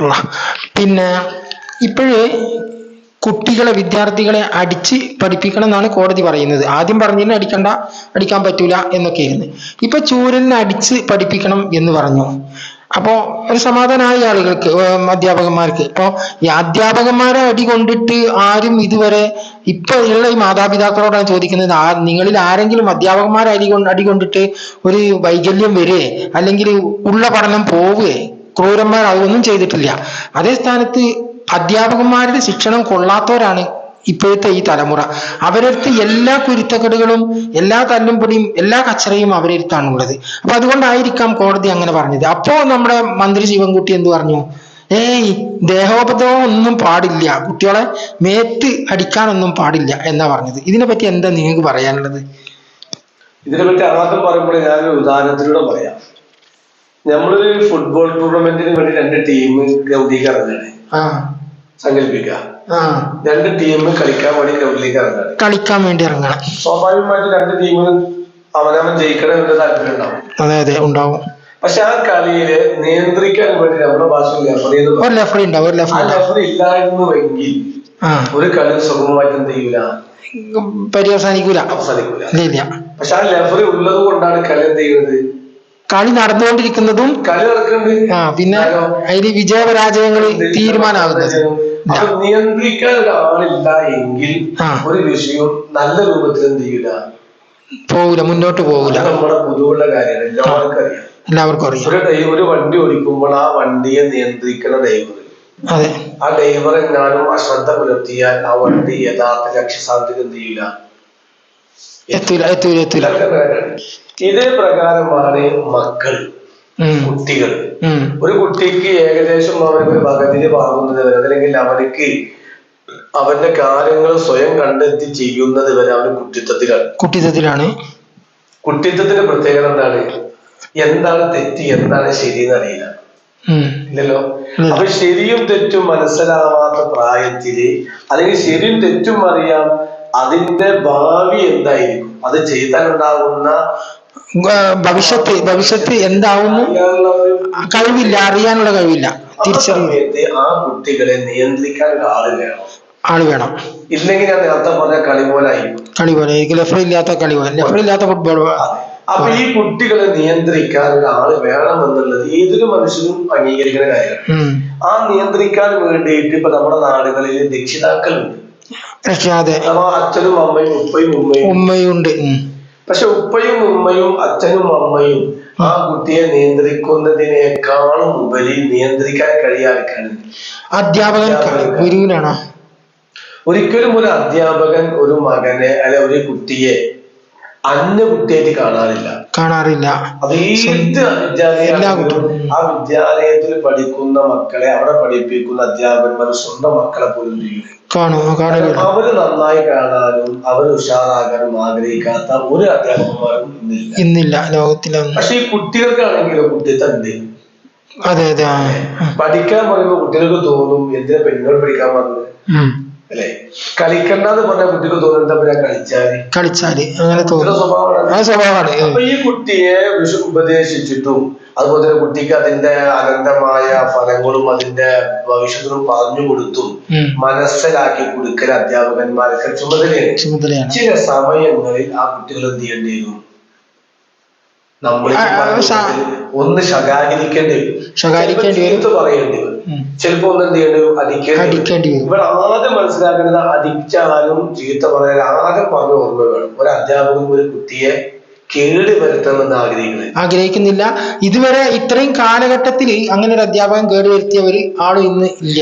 വറഹ്മത്തുള്ളാ. പിന്നെ ഇപ്പോഴ് കുട്ടികളെ വിദ്യാർത്ഥികളെ അടിച്ച് പഠിപ്പിക്കണം എന്നാണ് കോടതി പറയുന്നത്. ആദ്യം പറഞ്ഞിരുന്നു അടിക്കണ്ട അടിക്കാൻ പറ്റൂല എന്നൊക്കെയായിരുന്നു. ഇപ്പൊ ചൂരലിനെ അടിച്ച് പഠിപ്പിക്കണം എന്ന് പറഞ്ഞു. അപ്പോ ഒരു സമാധാനമായ ആളുകൾക്ക് അധ്യാപകന്മാർക്ക്. ഇപ്പോ ഈ അധ്യാപകന്മാരെ അടി കൊണ്ടിട്ട് ആരും ഇതുവരെ ഇപ്പൊ ഉള്ള ഈ മാതാപിതാക്കളോടാണ് ചോദിക്കുന്നത് ആ നിങ്ങളിൽ ആരെങ്കിലും അധ്യാപകന്മാരെ അടി കൊണ്ട് അടി കൊണ്ടിട്ട് ഒരു വൈകല്യം വരുവേ അല്ലെങ്കിൽ ഉള്ള പഠനം പോവുകയെ ക്രൂരന്മാരാവുകയൊന്നും ചെയ്തിട്ടില്ല. അതേ സ്ഥാനത്ത് അധ്യാപകന്മാരുടെ ശിക്ഷണം കൊള്ളാത്തവരാണ് ഇപ്പോഴത്തെ ഈ തലമുറ. അവരടുത്ത് എല്ലാ കുരുത്തക്കെടുകളും എല്ലാ തല്ലും പൊടിയും എല്ലാ കച്ചറയും അവരടുത്താണുള്ളത് അപ്പൊ അതുകൊണ്ടായിരിക്കാം കോടതി അങ്ങനെ പറഞ്ഞത്. അപ്പോ നമ്മുടെ മന്ത്രി ജീവൻകുട്ടി എന്ത് പറഞ്ഞു? ഏയ് ദേഹോപദ്രവം ഒന്നും പാടില്ല. കുട്ടികളെ മേത്ത് അടിക്കാനൊന്നും പാടില്ല എന്നാ പറഞ്ഞത്. ഇതിനെ പറ്റി എന്താ നിങ്ങൾക്ക് പറയാനുള്ളത്? ഇതിനെപ്പറ്റി പറ്റി ആദ്യം പറയുമ്പോൾ ഞാനൊരു ഉദാഹരണത്തിലൂടെ പറയാം. നമ്മളൊരു ഫുട്ബോൾ ടൂർണമെന്റിന് വേണ്ടി രണ്ട് ടീം ഗ്രൗണ്ടിലേക്ക് ഇറങ്ങാണ് സങ്കല്പിക്കുക ആ. രണ്ട് ടീം കളിക്കാൻ വേണ്ടി ഗ്രൗണ്ടിലേക്ക് ഇറങ്ങാണ് കളിക്കാൻ വേണ്ടി ഇറങ്ങണം. സ്വാഭാവികമായിട്ട് രണ്ട് ടീമിനും അവനവൻ ജയിക്കണം എന്ന താല്പര്യം ഉണ്ടാവും. അതെ അതെ ഉണ്ടാവും. പക്ഷെ ആ കളിയിൽ നിയന്ത്രിക്കാൻ വേണ്ടി നമ്മുടെ ഭാഷയിൽ ലഫറി ലെഫറി ഇല്ലായിരുന്നുവെങ്കിൽ ഒരു കളി സുഗമമായിട്ട് എന്ത് ചെയ്യൂല? പര്യവസാനിക്കൂല. അവസാനിക്കൂല. പക്ഷെ ആ ലഫറി ഉള്ളത് കൊണ്ടാണ് കളി എന്ത് ചെയ്യുന്നത്? കളി നടന്നുകൊണ്ടിരിക്കുന്നതും ആ പിന്നെ അതിൽ വിജയപരാജയങ്ങൾ. തീരുമാനമാകുന്നത്. നിയന്ത്രിക്കാൻ ഒരാളില്ല എങ്കിൽ ഒരു വിഷയവും നല്ല രൂപത്തിൽ എന്ത് ചെയ്യൂല? പോകൂല മുന്നോട്ട് പോകൂല നമ്മുടെ പൊതുവുള്ള കാര്യമാണ് എല്ലാവർക്കും അറിയാം എല്ലാവർക്കും അറിയാം. ഒരു വണ്ടി ഓടിക്കുമ്പോൾ ആ വണ്ടിയെ നിയന്ത്രിക്കുന്ന ഡ്രൈവർ അതെ. ആ ഡ്രൈവർ എങ്ങാനും അശ്രദ്ധ പുലർത്തിയാൽ ആ വണ്ടി യഥാർത്ഥ ലക്ഷ്യസ്ഥാനത്തേക്ക് എന്ത് ചെയ്യൂല? എത്തൂല എത്തൂല എത്തൂല. ഇതേ പ്രകാരമാണ് മക്കൾ കുട്ടികൾ. ഒരു കുട്ടിക്ക് ഏകദേശം അവർക്ക് ഒരു പാകുന്നത് വരെ അല്ലെങ്കിൽ അവർക്ക് അവന്റെ കാര്യങ്ങൾ സ്വയം കണ്ടെത്തി ചെയ്യുന്നത് വരെ അവന് കുട്ടിത്വത്തിലാണ് കുട്ടിത്വത്തിലാണ് കുട്ടിത്വത്തിന്റെ പ്രത്യേകത എന്താണ്? എന്താണ് തെറ്റ് എന്താണ് ശരി എന്ന് അറിയില്ല ഇല്ലല്ലോ? ഇല്ല. അപ്പൊ ശരിയും തെറ്റും മനസ്സിലാവാത്ത പ്രായത്തിൽ അല്ലെങ്കിൽ ശരിയും തെറ്റും അറിയാം അതിന്റെ ഭാവി എന്തായിരിക്കും? അത് ചെയ്താൽ ഉണ്ടാകുന്ന ആ, ഭവിഷ്യത്ത് ഭവിഷ്യത്ത് എന്താവുന്നു? കഴിവില്ല അറിയാനുള്ള കഴിവില്ല. തിരിച്ചറിവ് ആ കുട്ടികളെ നിയന്ത്രിക്കാൻ ഒരാൾ വേണം. ആൾ വേണം. ഇല്ലെങ്കിൽ ഞാൻ നേരത്തെ പറഞ്ഞ കളി പോലായി കളി പോലെ ലെഫറി ഇല്ലാത്ത കളി പോലെ ലെഫറി ഇല്ലാത്ത ഫുട്ബോൾ അപ്പൊ ഈ കുട്ടികളെ നിയന്ത്രിക്കാൻ ഒരാൾ വേണം എന്നുള്ളത് ഏതൊരു മനുഷ്യനും അംഗീകരിക്കുന്ന കാര്യമാണ്. ആ നിയന്ത്രിക്കാൻ വേണ്ടിയിട്ട് ഇപ്പൊ നമ്മുടെ നാടുകളിൽ രക്ഷിതാക്കളുണ്ട്. അച്ഛനും അമ്മയും ഉപ്പയും ഉമ്മയും ഉമ്മയുണ്ട് ഉം. പക്ഷെ ഉപ്പയും ഉമ്മയും അച്ഛനും അമ്മയും ആ കുട്ടിയെ നിയന്ത്രിക്കുന്നതിനേക്കാളും ഉപരി നിയന്ത്രിക്കാൻ കഴിയാർക്കാണ് അധ്യാപകൻ ഗുരുവിനാണോ ഒരിക്കലും ഒരു അധ്യാപകൻ ഒരു മകനെ അല്ലെ ഒരു കുട്ടിയെ അന്യ കുട്ടിയായിട്ട് കാണാറില്ല. കാണാറില്ല. അത് ഏത് വിദ്യാലയമാണെങ്കിലും ആ വിദ്യാലയത്തിൽ പഠിക്കുന്ന മക്കളെ അവിടെ പഠിപ്പിക്കുന്ന അധ്യാപകന്മാർ സ്വന്തം മക്കളെ പോലും ചെയ്യും കാണും അവർ നന്നായി കാണാനും അവർ ഉഷാറാകാനും ആഗ്രഹിക്കാത്ത ഒരു അധ്യാപകന്മാരും ഇന്നില്ല. ഇന്നില്ല ലോകത്തിലൊന്നും പക്ഷെ ഈ കുട്ടികൾക്കാണെങ്കിലും ഉണ്ട് അതെ അതെ പഠിക്കാൻ പറയുമ്പോൾ കുട്ടികൾക്ക് തോന്നും എന്തിനാ പെണ്ണുങ്ങൾ പഠിക്കാൻ പറഞ്ഞത്. അല്ലെ? കളിക്കണ്ടെന്ന് പറഞ്ഞ കുട്ടിക്ക് തോന്നും എന്താ പറയാ? കളിച്ചാൽ. കളിച്ചാൽ. അങ്ങനെ സ്വഭാവമാണ്. സ്വഭാവമാണ്. അപ്പൊ ഈ കുട്ടിയെ വിഷു ഉപദേശിച്ചിട്ടും അതുപോലെ തന്നെ കുട്ടിക്ക് അതിന്റെ അനന്തമായ ഫലങ്ങളും അതിന്റെ ഭവിഷ്യത്തിനും പറഞ്ഞു കൊടുത്തും മനസ്സിലാക്കി കൊടുക്കൽ അധ്യാപകന്മാരൊക്കെ ചുമതലയാണ് ചുമതലയാണ് ചില സമയങ്ങളിൽ ആ കുട്ടികൾ എന്ത് ചെയ്യേണ്ടി വരും? നമ്മൾ ഒന്ന് ശകാരിക്കേണ്ടി വരും. ചീത്ത പറയേണ്ടി വരും. ചിലപ്പോ ഒന്ന് എന്ത് ചെയ്യേണ്ടി വരും? അടിക്കേണ്ടി വരും. ഇവിടെ ആദ്യം മനസ്സിലാക്കേണ്ടത് അടിച്ചാലും ചീത്ത പറയാൻ ആദ്യം പറഞ്ഞ ഓർമ്മ വേണം ഒരു അധ്യാപകൻ ഒരു കുട്ടിയെ കേട് വരുത്തണമെന്ന് ആഗ്രഹിക്കുന്നത്. ആഗ്രഹിക്കുന്നില്ല. ഇതുവരെ ഇത്രയും കാലഘട്ടത്തിൽ അങ്ങനെ ഒരു അധ്യാപകൻ കേടുവരുത്തിയ ഒരു ആളും ഇന്ന് ഇല്ല.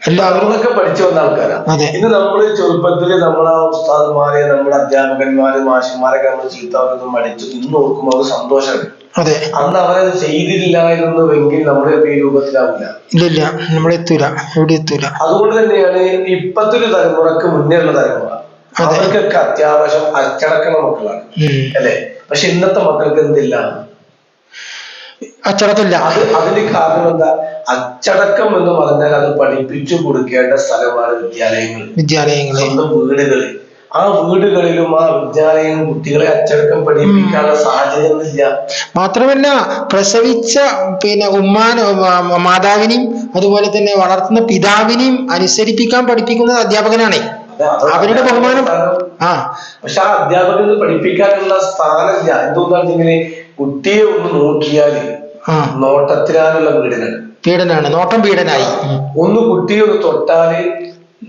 എല്ലാവരും പഠിച്ചു വന്ന ആൾക്കാരാണ് ഇന്ന് നമ്മൾ ചെറുപ്പത്തിൽ നമ്മളെ ഉസ്താദ്മാരെ നമ്മുടെ അധ്യാപകന്മാര് മാഷന്മാരൊക്കെ നമ്മൾ ചീത്ത പഠിച്ചു അടിച്ചു ഇന്ന് ഓർക്കുമ്പോൾ അത് സന്തോഷമാണ് അതെ. അന്ന് അവരത് ചെയ്തിട്ടില്ലായിരുന്നുവെങ്കിൽ നമ്മുടെ ഈ രൂപത്തിലാവില്ല. ഇല്ല ഇല്ല നമ്മളെത്തൂല എവിടെ എത്തൂല. അതുകൊണ്ട് തന്നെയാണ് ഇപ്പത്തെ ഒരു തലമുറയ്ക്ക് മുന്നേ ഉള്ള തലമുറ അവർക്കൊക്കെ അത്യാവശ്യം അച്ചടക്കമുള്ള മക്കളാണ്. അല്ലെ? പക്ഷെ ഇന്നത്തെ മക്കൾക്ക് എന്തില്ല? അച്ചടക്കമില്ല. അത് അതിന് കാരണം എന്താ? അച്ചടക്കം എന്ന് പറഞ്ഞാൽ അത് പഠിപ്പിച്ചു കൊടുക്കേണ്ട സ്ഥലമാണ് വിദ്യാലയങ്ങൾ. വിദ്യാലയങ്ങൾ സ്വന്തം വീടുകളിൽ. ആ വീടുകളിലും ആ വിദ്യാലയം കുട്ടികളെ അച്ചടക്കം പഠിപ്പിക്കാനുള്ള സാഹചര്യമൊന്നുമില്ല മാത്രമല്ല പ്രസവിച്ച പിന്നെ ഉമ്മാന മാതാവിനെയും അതുപോലെ തന്നെ വളർത്തുന്ന പിതാവിനെയും അനുസരിപ്പിക്കാൻ പഠിപ്പിക്കുന്നത് അധ്യാപകനാണേ. അവരുടെ ബഹുമാനം. ആ. പക്ഷെ ആ അധ്യാപകന് പഠിപ്പിക്കാനുള്ള സ്ഥാനമില്ല. എന്തുകൊണ്ടാണെന്നെങ്കിൽ കുട്ടിയെ ഒന്ന് നോക്കിയാൽ ആ. നോട്ടത്തിനാലുള്ള പീഡനം. പീഡനാണ്. നോട്ടം പീഡനായി. ഒന്ന് കുട്ടിയെ ഒന്ന് തൊട്ടാൽ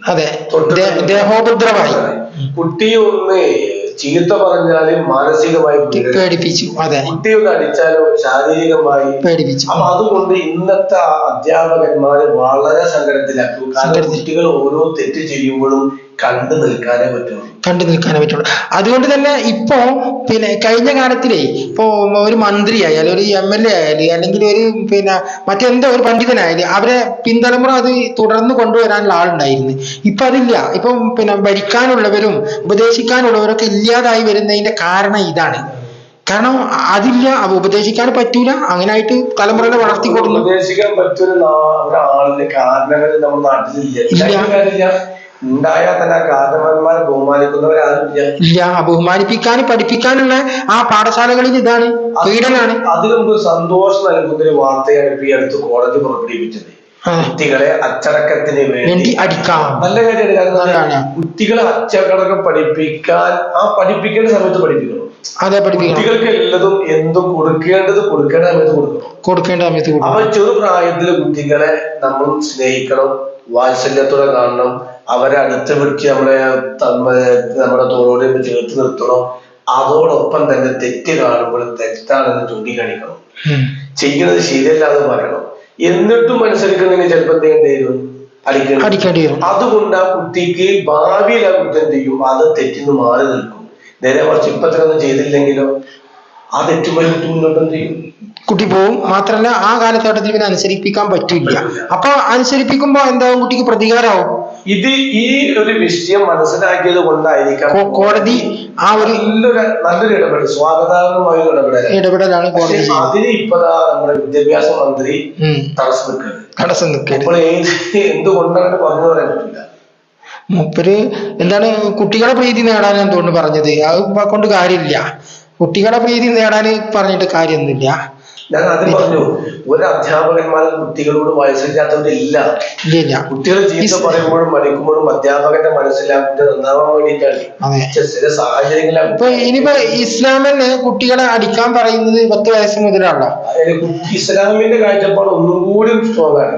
അതെ. ദേഹോപദ്രവായി കുട്ടിയെ ഒന്ന് ചീത്ത പറഞ്ഞാൽ മാനസികമായി പേടിപ്പിച്ചു. അതെ. കുട്ടിയെ ഒന്ന് അടിച്ചാലോ ശാരീരികമായി പേടിപ്പിച്ചു. അപ്പൊ അതുകൊണ്ട് ഇന്നത്തെ അധ്യാപകന്മാര് വളരെ സങ്കടത്തിലാക്കും. കാരണം കുട്ടികൾ ഓരോ തെറ്റ് ചെയ്യുമ്പോഴും കണ്ടു നിൽക്കാനേ പറ്റുള്ളൂ. കണ്ടു നിൽക്കാനേ പറ്റുള്ളൂ. അതുകൊണ്ട് തന്നെ ഇപ്പോ പിന്നെ കഴിഞ്ഞ കാലത്തിലേ ഇപ്പോ ഒരു മന്ത്രി ആയാലും ഒരു എം എൽ എ ആയാലും അല്ലെങ്കിൽ ഒരു പിന്നെ മറ്റെന്തോ ഒരു പണ്ഡിതനായാലും അവരെ പിന്തലമുറ അത് തുടർന്ന് കൊണ്ടുവരാനുള്ള ആളുണ്ടായിരുന്നു. ഇപ്പൊ അതില്ല. ഇപ്പം പിന്നെ ഭരിക്കാനുള്ളവരും ഉപദേശിക്കാനുള്ളവരൊക്കെ ഇല്ലാതായി വരുന്നതിന്റെ കാരണം ഇതാണ്. കാരണം അതില്ല. ഉപദേശിക്കാൻ പറ്റൂല. അങ്ങനായിട്ട് തലമുറകളെ വളർത്തിക്കൊടുന്നു ഉപദേശിക്കാൻ പറ്റൂല ഒരാളിന്റെ കാരണങ്ങൾ നമ്മുടെ നാട്ടിലില്ല. ഉണ്ടായാൽ തന്നെ ഇല്ല. ബഹുമാനിപ്പിക്കാനും പഠിപ്പിക്കാനുള്ള ആ പാഠശാലകളിൽ ഇതാണ് പീഡനാണ്. അതിലും സന്തോഷം നൽകുന്ന ഒരു വാർത്തയാണ് ഇപ്പൊ ഈ അടുത്ത് കോടതി പുറപ്പെടുവിച്ചത് കുട്ടികളെ അച്ചടക്കത്തിന് വേണ്ടി അടിക്കാം. നല്ല കാര്യമാണ്. കുട്ടികളെ അച്ചടക്കം പഠിപ്പിക്കാൻ ആ പഠിപ്പിക്കേണ്ട സമയത്ത് പഠിപ്പിക്കണം. അതെ പഠിപ്പിക്കണം. കുട്ടികൾക്ക് എല്ലതും എന്തും കൊടുക്കേണ്ടത് കൊടുക്കേണ്ട സമയത്ത് കൊടുക്കണം. കൊടുക്കേണ്ട സമയത്ത് അപ്പൊ ചെറു പ്രായത്തിൽ കുട്ടികളെ നമ്മൾ സ്നേഹിക്കണം വാത്സല്യത്തോടെ കാണണം അവരെ അടുത്ത് പിടിച്ച് നമ്മളെ നമ്മുടെ തോളോട് ചേർത്ത് നിർത്തണം. അതോടൊപ്പം തന്നെ തെറ്റ് കാണുമ്പോൾ തെറ്റാണെന്ന് ചൂണ്ടിക്കാണിക്കണം. ചെയ്യുന്നത് ശരിയല്ലാതെ പറയണം എന്നിട്ടും മനസ്സിലാക്കുന്നതിന് ചിലപ്പോൾ എന്ത് ചെയ്യും അടിക്കണം അടിക്കേണ്ടി വരും. അതുകൊണ്ട് ആ കുട്ടിക്ക് ഭാവിയിൽ ആ കുട്ടി എന്ത് ചെയ്യും? അത് തെറ്റിന്ന് മാറി നിൽക്കും. നേരെ കുറച്ച് ഇപ്പത്തിനൊന്നും ചെയ്തില്ലെങ്കിലോ? ആ തെറ്റുമായി കുട്ടി മുന്നോട്ട് എന്ത് ചെയ്യും? കുട്ടി പോവും. മാത്രല്ല ആ കാലഘട്ടത്തിൽ പിന്നെ അനുസരിപ്പിക്കാൻ പറ്റില്ല. അപ്പൊ അനുസരിപ്പിക്കുമ്പോ എന്താവും? കുട്ടിക്ക് പ്രതികാരമാവും. ഇത് ഈ ഒരു വിഷയം മനസ്സിലാക്കിയത് കൊണ്ടായിരിക്കാം കോടതി ആ ഒരു നല്ലൊരു നല്ലൊരു ഇടപെടൽ സ്വാഗതാർഹമായ ഒരു ഇടപെടലാണ് കോടതി അതിന് ഇപ്പതാ നമ്മുടെ വിദ്യാഭ്യാസ മന്ത്രി. തടസ്സം നിൽക്കുന്നത് തടസ്സം നിൽക്കുന്നത് എന്തുകൊണ്ടാണ് പറഞ്ഞു പറയാൻ പറ്റില്ല. മൂപ്പര് എന്താണ് കുട്ടികളെ പ്രീതി നേടാൻ തോന്നുന്നു പറഞ്ഞത്. അത് കൊണ്ട് കാര്യമില്ല. കുട്ടികളെ പ്രീതി നേടാൻ പറഞ്ഞിട്ട് കാര്യമൊന്നുമില്ല. ഞാൻ ആദ്യം പറഞ്ഞു ഒരു അധ്യാപകന്മാരും കുട്ടികളോട് ഇല്ല കുട്ടികൾ ജീവിതം പറയുമ്പോഴും മടിക്കുമ്പോഴും അധ്യാപകന്റെ മനസ്സിലാക്കിട്ട് നന്നാവാൻ വേണ്ടിയിട്ടാണ്. ചില ഇപ്പൊ ഇനിയിപ്പോ ഇസ്ലാമിന് കുട്ടികളെ അടിക്കാൻ പറയുന്നത് പത്ത് വയസ്സ് മുതലാണോ ഇസ്ലാമിന്റെ കാഴ്ചപ്പാട് ഒന്നും കൂടി സ്ട്രോങ് ആണ്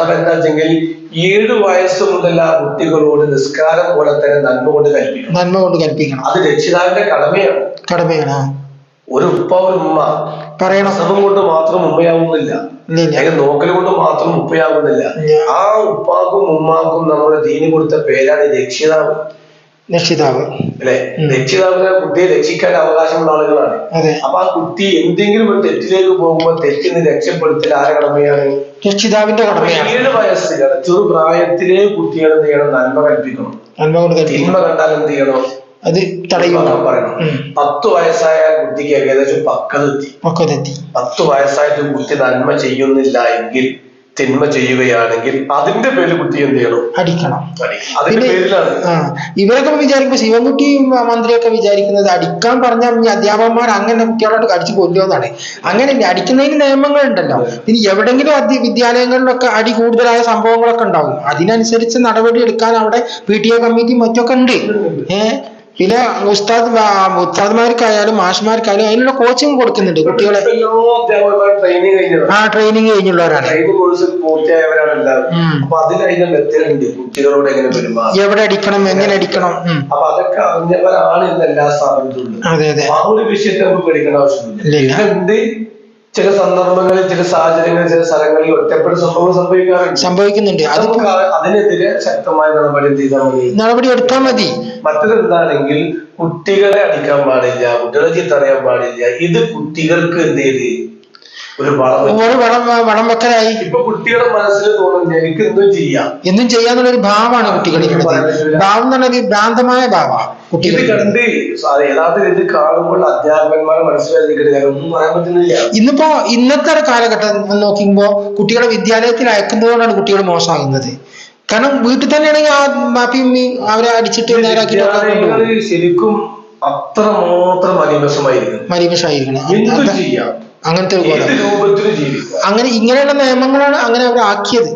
അതെന്താ വെച്ചെങ്കിൽ ഏഴ് വയസ്സ് മുതൽ ആ കുട്ടികളോട് നിസ്കാരം പോലെ തന്നെ നന്മ കൊണ്ട് കൽപ്പിക്കണം. നന്മ കൊണ്ട് കൽപ്പിക്കണം. അത് രക്ഷിതാവിന്റെ കടമയാണ്. കടമയാണ്. ഒരു ഉപ്പ ഒരു ഉമ്മ. പറയണം. പ്രസവം കൊണ്ട് മാത്രം ഉമ്മയാവുന്നില്ല. അല്ലെങ്കിൽ നോക്കൽ കൊണ്ട് മാത്രം ഉപ്പയാവുന്നില്ല. ആ ഉപ്പാക്കും ഉമ്മാക്കും നമ്മുടെ ദീന് കൊടുത്ത പേരാണ് രക്ഷിതാവ്. രക്ഷിതാവ്. അല്ലെ. രക്ഷിതാവിനെ കുട്ടിയെ രക്ഷിക്കാൻ അവകാശമുള്ള ആളുകളാണ്. അപ്പൊ ആ കുട്ടി എന്തെങ്കിലും ഒരു തെറ്റിലേക്ക് പോകുമ്പോൾ തെറ്റിന് രക്ഷപ്പെടുത്തൽ ആരെ കടമയാണ്? രക്ഷിതാവിന്റെ കടമയാണ്. ഏഴ് വയസ്സിലാണ്. ചെറു പ്രായത്തിലേ കുട്ടികൾ എന്ത് ചെയ്യണം? നന്മ കൽപ്പിക്കണം. നന്മ കൽപ്പിക്കണം. തിന്മ കണ്ടാൽ എന്ത് ചെയ്യണം? അത് ഉം. പത്ത് വയസ്സായ കുട്ടിക്ക് ഏകദേശം പക്കതെത്തി പക്കതെത്തി പത്ത് വയസ്സായിട്ട് കുട്ടി നന്മ ചെയ്യുന്നില്ല എങ്കിൽ തിന്മ ചെയ്യുകയാണെങ്കിൽ അതിന്റെ പേര് കുട്ടി എന്ത് ചെയ്യണം? അടിക്കണം. അതിന്റെ പേരിലാണ്. ഇവരൊക്കെ വിചാരിക്കുമ്പോ ശിവൻകുട്ടിയും മന്ത്രിയൊക്കെ വിചാരിക്കുന്നത് അടിക്കാൻ പറഞ്ഞാൽ ഇനി അധ്യാപകന്മാർ അങ്ങനെ കുട്ടികളോട് അടിച്ചു കൊല്ലുമെന്നാണ് അങ്ങനെയല്ല അടിക്കുന്നതിന് നിയമങ്ങൾ ഉണ്ടല്ലോ ഇനി എവിടെങ്കിലും അധ്യ വിദ്യാലയങ്ങളിലൊക്കെ അടി കൂടുതലായ സംഭവങ്ങളൊക്കെ ഉണ്ടാവും. അതിനനുസരിച്ച് നടപടി എടുക്കാൻ അവിടെ പി ടി എ കമ്മിറ്റി മറ്റൊക്കെ ഉണ്ട്. ഏഹ് പിന്നെ ഉസ്താദ് ഉസ്താദ്മാർക്കായാലും മാഷ്മാർക്കായാലും അതിനുള്ള കോച്ചിങ് കൊടുക്കുന്നുണ്ട് കുട്ടികളെ. ആ ട്രെയിനിങ് കഴിഞ്ഞുള്ളവരാണ്. എവിടെ അടിക്കണം എങ്ങനെ അടിക്കണം അതെ അതെ. ആ ഒരു വിഷയത്തെ നമുക്ക് പേടിക്കേണ്ട ആവശ്യമില്ല ചില സന്ദർഭങ്ങളിൽ ചില സാഹചര്യങ്ങളിൽ ചില സ്ഥലങ്ങളിൽ ഒറ്റപ്പെട്ട സംഭവം സംഭവിക്കാറുണ്ട്. സംഭവിക്കുന്നുണ്ട്. നമുക്ക് അതിനെതിരെ ശക്തമായ നടപടി എന്ത് ചെയ്താൽ മതി? നടപടി എടുത്താൽ മതി. മറ്റത് എന്താണെങ്കിൽ കുട്ടികളെ അടിക്കാൻ പാടില്ല കുട്ടികളെ ചീത്ത അറിയാൻ പാടില്ല. ഇത് കുട്ടികൾക്ക് എന്ത് ചെയ്ത്? ഒരു വളം ഒരു വളം വെക്കലായി ഇപ്പൊ കുട്ടികളുടെ മനസ്സിൽ തോന്നുന്നു എനിക്ക് എന്തും ചെയ്യാം. എന്നും ചെയ്യാന്നുള്ള ഒരു ഭാവമാണ് കുട്ടികളിലുള്ളത് ഭാവം എന്ന് പറഞ്ഞാൽ ഭ്രാന്തമായ ഭാവമാണ് കുട്ടികൾ കണ്ട് യഥാർത്ഥത്തിൽ ഇത് കാണുമ്പോൾ അധ്യാപകന്മാരെ മനസ്സിലാക്കിയിട്ട് കാര്യം ഒന്നും പറയാൻ പറ്റുന്നില്ല. ഇന്നിപ്പോ ഇന്നത്തെ ഒരു കാലഘട്ടം നോക്കുമ്പോ കുട്ടികളെ വിദ്യാലയത്തിൽ അയക്കുന്നതുകൊണ്ടാണ് കുട്ടികൾ മോശമാകുന്നത്. കാരണം വീട്ടിൽ തന്നെയാണെങ്കിൽ ആ ബാപ്പിയും അവരെ അടിച്ചിട്ട് നേരാക്കി ശരിക്കും അത്രമാത്രം അനിമസമായിരിക്കും മരീമഷായിരിക്കണം എന്തു ചെയ്യാം. അങ്ങനത്തെ ഒരു അങ്ങനെ ഇങ്ങനെയുള്ള നിയമങ്ങളാണ് അങ്ങനെ അവർ ആക്കിയത്.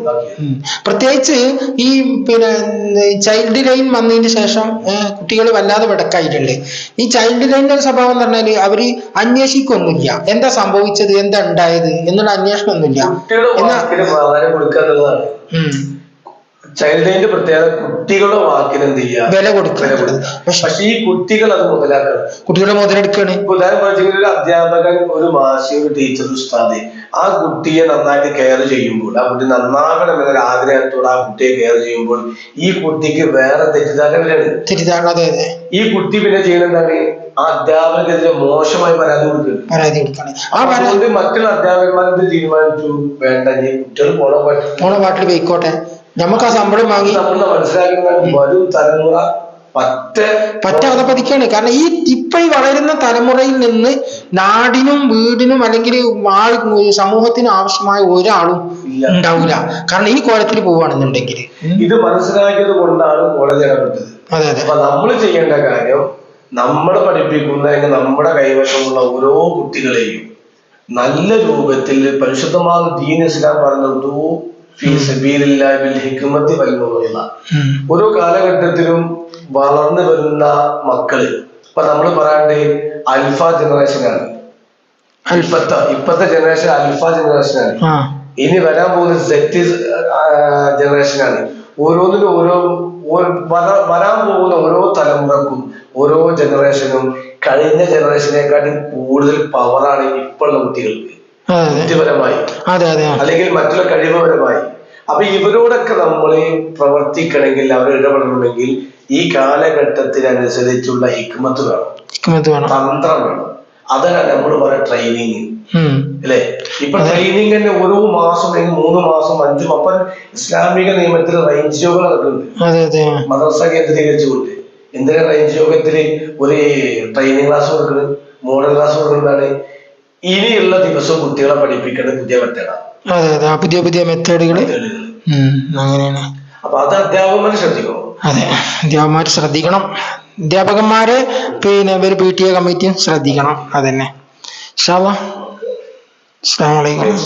പ്രത്യേകിച്ച് ഈ പിന്നെ ചൈൽഡ് ലൈൻ വന്നതിന് ശേഷം കുട്ടികൾ വല്ലാതെ വിടക്കായിട്ടുണ്ട്. ഈ ചൈൽഡ് ലൈനിന്റെ ഒരു സ്വഭാവം എന്ന് പറഞ്ഞാൽ അവർ അന്വേഷിക്കൊന്നുമില്ല. എന്താ സംഭവിച്ചത്? എന്താ ഉണ്ടായത്? എന്നുള്ള അന്വേഷണം ഒന്നുമില്ല എന്നാ വാക്കിന് പ്രാധാന്യം കൊടുക്കുക എന്നുള്ളതാണ് ഉം. ചൈൽഡ് ലൈനിന്റെ പ്രത്യേകത കുട്ടികളുടെ വാക്കിന് എന്ത് ചെയ്യുക വില കൊടുക്കുക. പക്ഷെ ഈ കുട്ടികൾ അത് മുതലാക്കണം. കുട്ടികളെ മുതലെടുക്കുകയാണ്. ഉദാഹരണം ഒരു അധ്യാപകൻ ഒരു മാഷി ഒരു ടീച്ചർ ഉസ്താദ്. ആ കുട്ടിയെ നന്നായിട്ട് കെയർ ചെയ്യുമ്പോൾ ആ കുട്ടി നന്നാകണം എന്നൊരു ആഗ്രഹത്തോടെ ആ കുട്ടിയെ കെയർ ചെയ്യുമ്പോൾ ഈ കുട്ടിക്ക് വേറെ തെറ്റിദ്ധാരണയാണ് തെറ്റിദ്ധാരണ ഈ കുട്ടി പിന്നെ ചെയ്യുന്നത് എന്താണ്? ആ അധ്യാപകർക്കെതിരെ മോശമായി പരാതി കൊടുക്കുക പരാതി പരാതി അതുകൊണ്ട് മറ്റുള്ള അധ്യാപകന്മാരെന്ത് തീരുമാനിച്ചു? വേണ്ട ഈ കുട്ടികൾ പോണ പാട്ടിൽ പോയിക്കോട്ടെ. നമുക്ക് ആ ശമ്പളം വാങ്ങി. മനസ്സിലാക്കുന്ന വരും തലമുറ പറ്റ കാരണം ഈ ഇപ്പൊ ഈ വളരുന്ന തലമുറയിൽ നിന്ന് നാടിനും വീടിനും അല്ലെങ്കിൽ ആൾ സമൂഹത്തിനും ആവശ്യമായ ഒരാളും ഉണ്ടാവില്ല കാരണം ഈ കോലത്തിൽ പോവുകയാണെന്നുണ്ടെങ്കിൽ ഇത് മനസ്സിലാക്കിയത് കൊണ്ടാണ് കോളേജ് ഇടപെട്ടത് അതെ അതെ. നമ്മൾ ചെയ്യേണ്ട കാര്യം നമ്മൾ പഠിപ്പിക്കുന്ന നമ്മുടെ കൈവശമുള്ള ഓരോ കുട്ടികളെയും നല്ല രൂപത്തിൽ പരിശുദ്ധമായ ദീൻ ഇസ്ലാം ഓരോ കാലഘട്ടത്തിലും വളർന്നു വരുന്ന മക്കൾ ഇപ്പൊ നമ്മൾ പറയാണ്ട് അൽഫ ആണ്. ഇപ്പത്തെ ഇപ്പത്തെ ജനറേഷൻ അൽഫ ജനറേഷൻ ആണ്. ഇനി വരാൻ പോകുന്ന സെറ്റ് ജനറേഷൻ ആണ്. ഓരോന്നിനും ഓരോ വരാൻ പോകുന്ന ഓരോ തലമുറക്കും ഓരോ ജനറേഷനും കഴിഞ്ഞ ജനറേഷനെക്കാട്ടും കൂടുതൽ പവറാണ് ഇപ്പോഴുള്ള കുട്ടികൾക്ക്. ബുദ്ധിപരമായി. അല്ലെങ്കിൽ മറ്റുള്ള കഴിവുപരമായി. അപ്പൊ ഇവരോടൊക്കെ നമ്മൾ പ്രവർത്തിക്കണമെങ്കിൽ അവർ ഇടപെടണമെങ്കിൽ ഈ കാലഘട്ടത്തിനനുസരിച്ചുള്ള ഹിക്മത്ത് വേണം. തന്ത്രം വേണം. അതാണ് നമ്മൾ പറയാം ട്രെയിനിങ്. അല്ലെ? ഇപ്പൊ ട്രെയിനിങ് തന്നെ ഓരോ മാസം അല്ലെങ്കിൽ മൂന്ന് മാസം അഞ്ചും അപ്പൊ ഇസ്ലാമിക നിയമത്തിൽ റേഞ്ച് യോഗ നടക്കുന്നുണ്ട്. മദ്രസ കേന്ദ്രീകരിച്ചുകൊണ്ട്. എന്തിനാ റേഞ്ച് യോഗത്തിൽ ഒരു ട്രെയിനിങ് ക്ലാസ് കൊടുക്കുന്നത് മോഡൽ ക്ലാസ് കൊടുക്കുന്നതാണ്. ഇനിയുള്ള ദിവസവും കുട്ടികളെ പഠിപ്പിക്കേണ്ട പുതിയ മെത്തേഡാണ് അതെ അതെ. ആ പുതിയ പുതിയ മെത്തേഡുകൾ അങ്ങനെയാണ്. അപ്പൊ അത് അധ്യാപകന്മാർ ശ്രദ്ധിക്കണം. അതെ അധ്യാപകന്മാർ ശ്രദ്ധിക്കണം. അധ്യാപകന്മാര് പിന്നെ ഇവർ പി ടി എ കമ്മിറ്റിയും ശ്രദ്ധിക്കണം. അതന്നെ. ഷാ അസ്സാം അലൈക്കും.